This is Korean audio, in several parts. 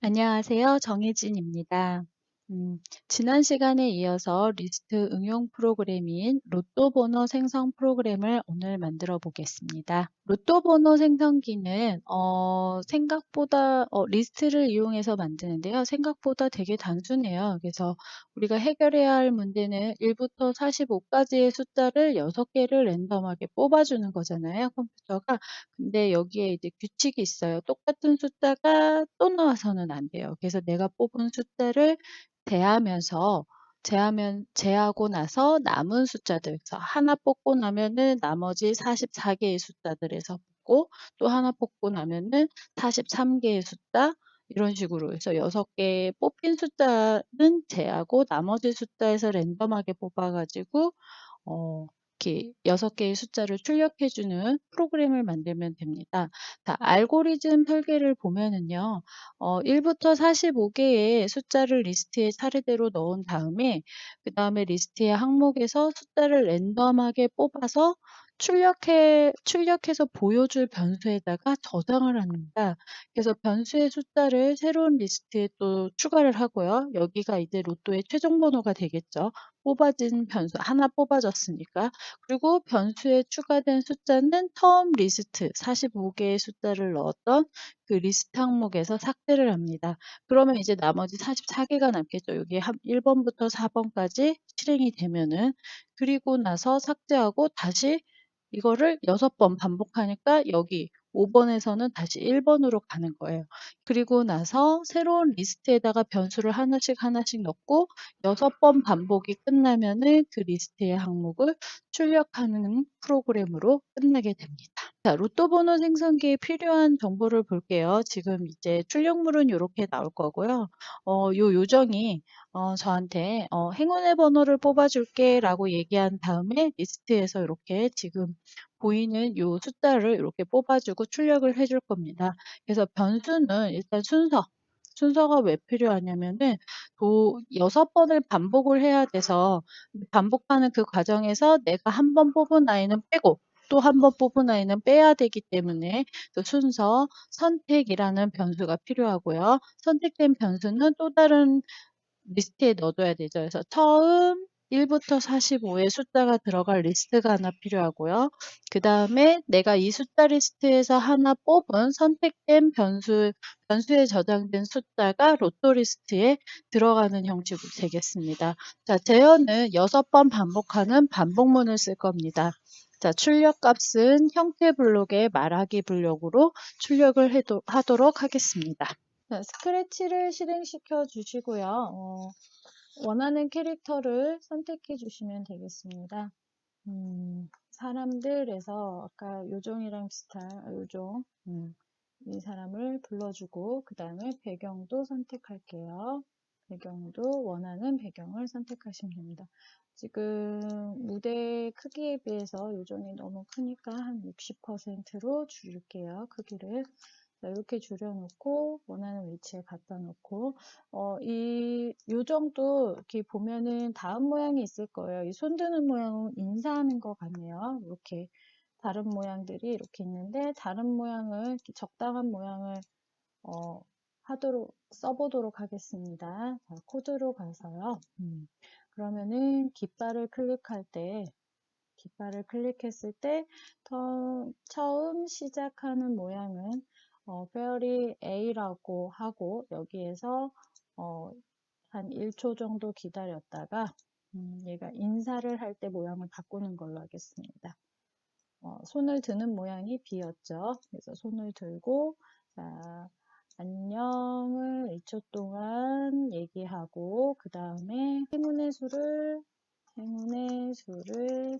안녕하세요. 정혜진입니다. 음, 지난 시간에 이어서 리스트 응용 프로그램인 로또 번호 생성 프로그램을 오늘 만들어 보겠습니다. 로또 번호 생성기는 어, 생각보다 어, 리스트를 이용해서 만드는데요. 생각보다 되게 단순해요. 그래서 우리가 해결해야 할 문제는 1부터 45까지의 숫자를 6개를 랜덤하게 뽑아주는 거잖아요. 컴퓨터가. 근데 여기에 이제 규칙이 있어요. 똑같은 숫자가 또 나와서는 안 돼요. 그래서 내가 뽑은 숫자를 제하면서 제하면 제하고 나서 남은 숫자들 그래서 하나 뽑고 나면은 나머지 44개의 숫자들에서 뽑고 또 하나 뽑고 나면은 43개의 숫자 이런 식으로. 해서 6개 뽑힌 숫자는 제하고 나머지 숫자에서 랜덤하게 뽑아가지고 어, 이렇게 6개의 숫자를 출력해주는 프로그램을 만들면 됩니다. 자, 알고리즘 설계를 보면은요, 어, 1부터 45개의 숫자를 리스트에 차례대로 넣은 다음에, 그 다음에 리스트의 항목에서 숫자를 랜덤하게 뽑아서 출력해, 출력해서 보여줄 변수에다가 저장을 합니다. 그래서 변수의 숫자를 새로운 리스트에 또 추가를 하고요. 여기가 이제 로또의 최종 번호가 되겠죠. 뽑아진 변수 하나 뽑아졌으니까 그리고 변수에 추가된 숫자는 term 리스트 45개의 숫자를 넣었던 그 리스트 항목에서 삭제를 합니다. 그러면 이제 나머지 44개가 남겠죠. 여기 1번부터 4번까지 실행이 되면은 그리고 나서 삭제하고 다시 이거를 6 번 반복하니까 여기 5 번에서는 다시 1 번으로 가는 거예요. 그리고 나서 새로운 리스트에다가 변수를 하나씩 하나씩 넣고 6 번 반복이 끝나면은 그 리스트의 항목을 출력하는 프로그램으로 끝나게 됩니다. 자, 로또 번호 생성기에 필요한 정보를 볼게요. 지금 이제 출력물은 이렇게 나올 거고요. 어, 요 요정이 어, 저한테 어, 행운의 번호를 뽑아줄게 라고 얘기한 다음에 리스트에서 이렇게 지금 보이는 요 숫자를 이렇게 뽑아주고 출력을 해줄 겁니다. 그래서 변수는 일단 순서, 순서가 왜 필요하냐면은 도 여섯 번을 반복을 해야 돼서 반복하는 그 과정에서 내가 한 번 뽑은 아이는 빼고 또 한 번 뽑은 아이는 빼야 되기 때문에 또 순서 선택이라는 변수가 필요하고요. 선택된 변수는 또 다른 리스트에 넣어둬야 되죠. 그래서 처음 1부터 45의 숫자가 들어갈 리스트가 하나 필요하고요. 그 다음에 내가 이 숫자 리스트에서 하나 뽑은 선택된 변수, 변수에 저장된 숫자가 로또 리스트에 들어가는 형식으로 되겠습니다. 자, 제어는 6번 반복하는 반복문을 쓸 겁니다. 자, 출력 값은 형태 블록의 말하기 블록으로 출력을 해도, 하도록 하겠습니다. 자, 스크래치를 실행시켜 주시고요. 어, 원하는 캐릭터를 선택해 주시면 되겠습니다. 음, 사람들에서 아까 요정이랑 비슷한 아, 요정 음, 이 사람을 불러주고 그 다음에 배경도 선택할게요. 배경도 원하는 배경을 선택하시면 됩니다. 지금 무대 크기에 비해서 요정이 너무 크니까 한 60%로 줄일게요. 크기를. 자, 이렇게 줄여놓고 원하는 위치에 갖다 놓고 어, 이 요정도 이렇게 보면은 다음 모양이 있을 거예요. 이 손드는 모양은 인사하는 것 같네요. 이렇게 다른 모양들이 이렇게 있는데 다른 모양을 적당한 모양을 어, 하도록 써보도록 하겠습니다. 자, 코드로 가서요. 음, 그러면은 깃발을 클릭할 때 깃발을 클릭했을 때 처음 시작하는 모양은 어, 페어리 A라고 하고 여기에서 어, 한 1초 정도 기다렸다가 음, 얘가 인사를 할 때 모양을 바꾸는 걸로 하겠습니다. 어, 손을 드는 모양이 B였죠. 그래서 손을 들고 자, 안녕을 2초 동안 얘기하고 그 다음에 행운의 수를 행운의 수를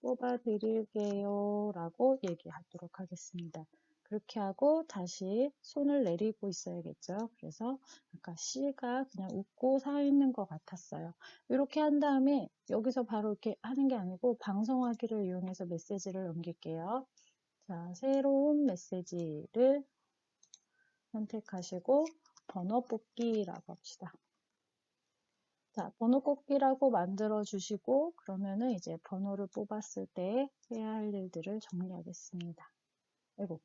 뽑아 드릴게요 라고 얘기하도록 하겠습니다. 그렇게 하고 다시 손을 내리고 있어야겠죠. 그래서 아까 C가 그냥 웃고 서 있는 것 같았어요. 이렇게 한 다음에 여기서 바로 이렇게 하는 게 아니고 방송하기를 이용해서 메시지를 넘길게요. 자, 새로운 메시지를 선택하시고 번호 뽑기라고 합시다. 자, 번호 뽑기라고 만들어 주시고 그러면은 이제 번호를 뽑았을 때 해야 할 일들을 정리하겠습니다. 아이고.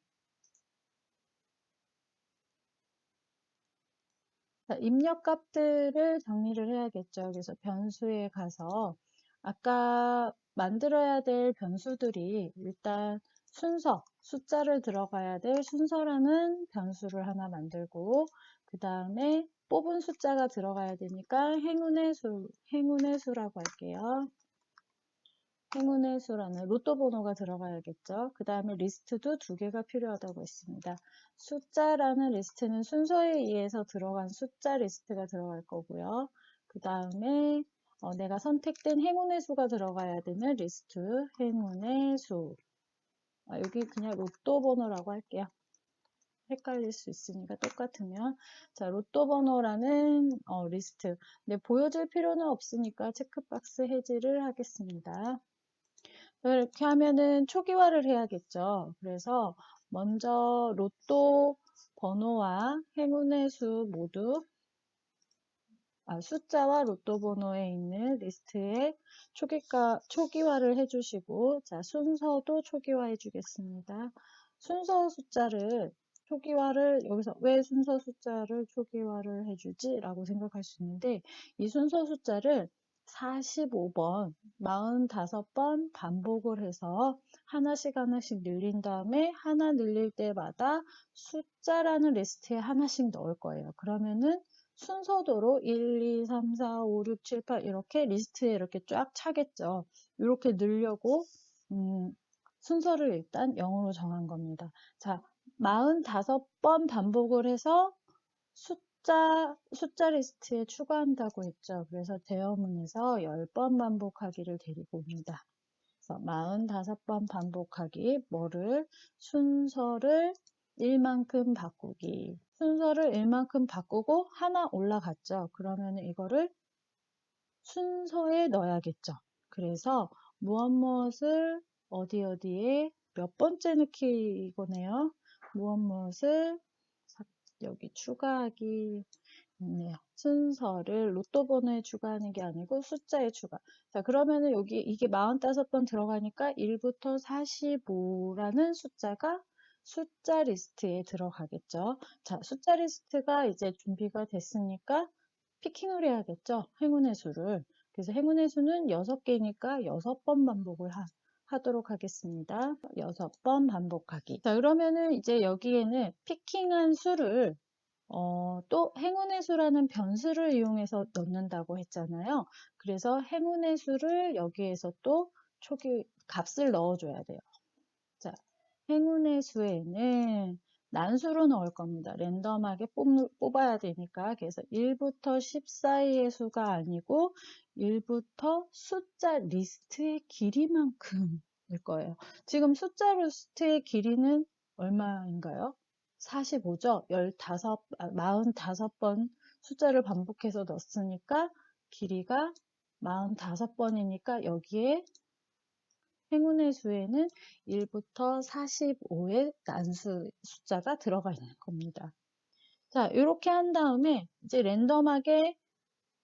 자, 입력 값들을 정리를 해야겠죠. 그래서 변수에 가서 아까 만들어야 될 변수들이 일단 순서, 숫자를 들어가야 될 순서라는 변수를 하나 만들고 그 다음에 뽑은 숫자가 들어가야 되니까 행운의 수, 행운의 수라고 할게요. 행운의 수라는 로또 번호가 들어가야겠죠. 그 다음에 리스트도 두 개가 필요하다고 했습니다. 숫자라는 리스트는 순서에 의해서 들어간 숫자 리스트가 들어갈 거고요. 그 다음에 어, 내가 선택된 행운의 수가 들어가야 되는 리스트 행운의 수 아, 여기 그냥 로또 번호라고 할게요. 헷갈릴 수 있으니까 똑같으면 자 로또 번호라는 어, 리스트 근데 보여줄 필요는 없으니까 체크박스 해지를 하겠습니다. 이렇게 하면은 초기화를 해야겠죠. 그래서 먼저 로또 번호와 행운의 수 모두 아, 숫자와 로또 번호에 있는 리스트에 초기화, 초기화를 해주시고 자 순서도 초기화해 주겠습니다. 순서 숫자를 초기화를 여기서 왜 순서 숫자를 초기화를 해주지? 라고 생각할 수 있는데 이 순서 숫자를 45번, 45번 반복을 해서 하나씩 하나씩 늘린 다음에 하나 늘릴 때마다 숫자라는 리스트에 하나씩 넣을 거예요. 그러면은 순서도로 1, 2, 3, 4, 5, 6, 7, 8 이렇게 리스트에 이렇게 쫙 차겠죠. 이렇게 늘려고 음, 순서를 일단 0으로 정한 겁니다. 자, 45번 반복을 해서 숫자, 숫자 리스트에 추가한다고 했죠. 그래서 대어문에서 10번 반복하기를 데리고 옵니다. 그래서 45번 반복하기, 뭐를? 순서를 1만큼 바꾸기. 순서를 1만큼 바꾸고 하나 올라갔죠. 그러면 이거를 순서에 넣어야겠죠. 그래서 무엇 무엇을 어디 어디에 몇 번째 넣기 이거네요. 무엇 무엇을 여기 추가하기 있네요. 순서를 로또 번호에 추가하는 게 아니고 숫자에 추가. 자, 그러면은 여기 이게 45번 들어가니까 1부터 45라는 숫자가 숫자 리스트에 들어가겠죠. 자, 숫자 리스트가 이제 준비가 됐으니까 피킹을 해야겠죠. 행운의 수를. 그래서 행운의 수는 6개니까 6번 반복을 하, 하도록 하겠습니다. 6번 반복하기. 자, 그러면은 이제 여기에는 피킹한 수를 어, 또 행운의 수라는 변수를 이용해서 넣는다고 했잖아요. 그래서 행운의 수를 여기에서 또 초기 값을 넣어줘야 돼요. 자, 행운의 수에는 난수로 넣을 겁니다. 랜덤하게 뽑, 아야 되니까 그래서 1부터 10 사이의 수가 아니고 1부터 숫자 리스트의 길이만큼일 거예요. 지금 숫자 리스트의 길이는 얼마인가요? 45죠. 15, 45번 숫자를 반복해서 넣었으니까 길이가 45번이니까 여기에 행운의 수에는 1부터 45의 난수 숫자가 들어가 있는 겁니다. 자, 이렇게 한 다음에 이제 랜덤하게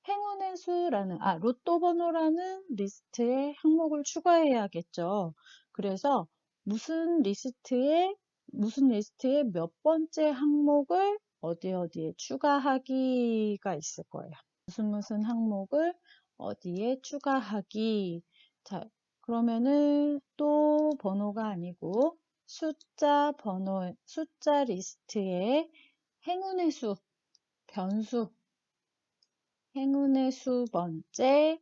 행운의 수라는, 아, 로또 번호라는 리스트에 항목을 추가해야겠죠. 그래서 무슨 리스트에, 무슨 리스트에 몇 번째 항목을 어디 어디에 추가하기가 있을 거예요. 무슨 무슨 항목을 어디에 추가하기. 자, 그러면은 또 번호가 아니고 숫자 번호, 숫자 리스트에 행운의 수, 변수, 행운의 수 번째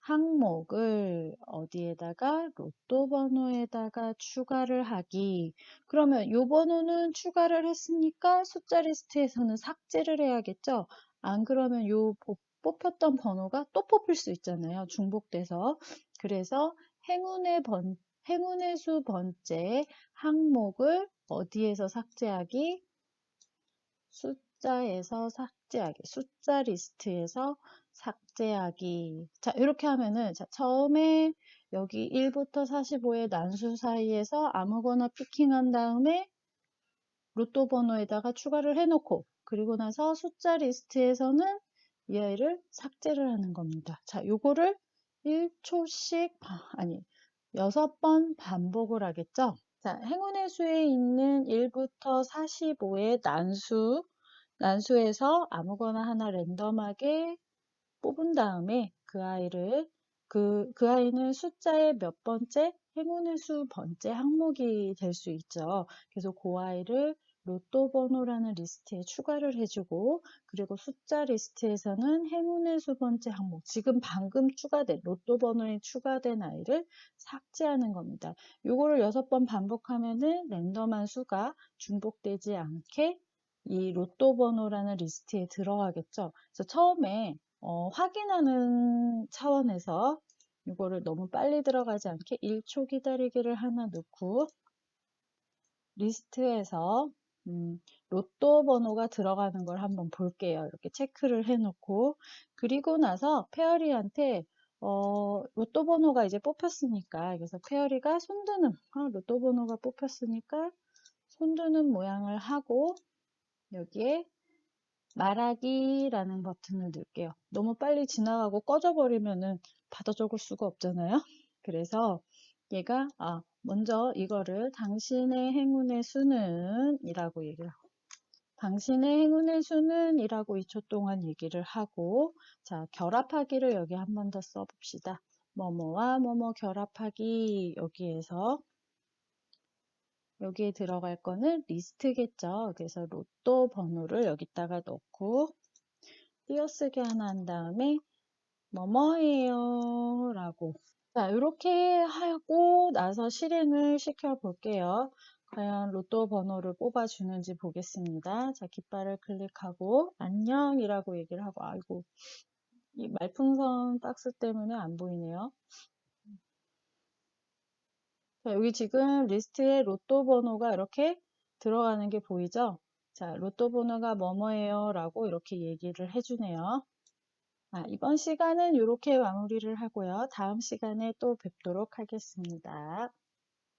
항목을 어디에다가 로또 번호에다가 추가를 하기. 그러면 요 번호는 추가를 했으니까 숫자 리스트에서는 삭제를 해야겠죠. 안 그러면 요 뽑혔던 번호가 또 뽑힐 수 있잖아요. 중복돼서. 그래서 행운의 번, 행운의 수 번째 항목을 어디에서 삭제하기? 숫자에서 삭제하기. 숫자 리스트에서 삭제하기. 자, 이렇게 하면은, 자, 처음에 여기 1부터 45의 난수 사이에서 아무거나 피킹한 다음에 로또 번호에다가 추가를 해놓고, 그리고 나서 숫자 리스트에서는 이 아이를 삭제를 하는 겁니다. 자, 요거를 1초씩 아니 6번 반복을 하겠죠. 자, 행운의 수에 있는 1부터 45의 난수 난수에서 아무거나 하나 랜덤하게 뽑은 다음에 그 아이를 그, 그 아이는 숫자의 몇 번째 행운의 수 번째 항목이 될 수 있죠. 그래서 그 아이를 로또 번호라는 리스트에 추가를 해주고 그리고 숫자 리스트에서는 행운의 수 번째 항목 지금 방금 추가된 로또 번호에 추가된 아이를 삭제하는 겁니다. 요거를 여섯 번 반복하면은 랜덤한 수가 중복되지 않게 이 로또 번호라는 리스트에 들어가겠죠. 그래서 처음에 어, 확인하는 차원에서 이거를 너무 빨리 들어가지 않게 1초 기다리기를 하나 넣고 리스트에서 음, 로또 번호가 들어가는 걸 한번 볼게요. 이렇게 체크를 해놓고 그리고 나서 페어리한테 어, 로또 번호가 이제 뽑혔으니까 그래서 페어리가 손드는 어, 로또 번호가 뽑혔으니까 손드는 모양을 하고 여기에 말하기라는 버튼을 넣을게요. 너무 빨리 지나가고 꺼져버리면은 받아 적을 수가 없잖아요. 그래서 얘가 아 먼저 이거를 당신의 행운의 수는 이라고 얘기를 하고 당신의 행운의 수는 이라고 2초 동안 얘기를 하고 자 결합하기를 여기 한 번 더 써봅시다. 뭐뭐와 뭐뭐 결합하기 여기에서 여기에 들어갈 거는 리스트겠죠. 그래서 로또 번호를 여기다가 넣고 띄어쓰기 하나 한 다음에 뭐뭐예요 라고 자 이렇게 하고 나서 실행을 시켜 볼게요. 과연 로또 번호를 뽑아주는지 보겠습니다. 자 깃발을 클릭하고 안녕이라고 얘기를 하고 아이고 이 말풍선 박스 때문에 안 보이네요. 자, 여기 지금 리스트에 로또 번호가 이렇게 들어가는 게 보이죠? 자, 로또 번호가 뭐뭐예요? 라고 이렇게 얘기를 해주네요. 아, 이번 시간은 이렇게 마무리를 하고요. 다음 시간에 또 뵙도록 하겠습니다.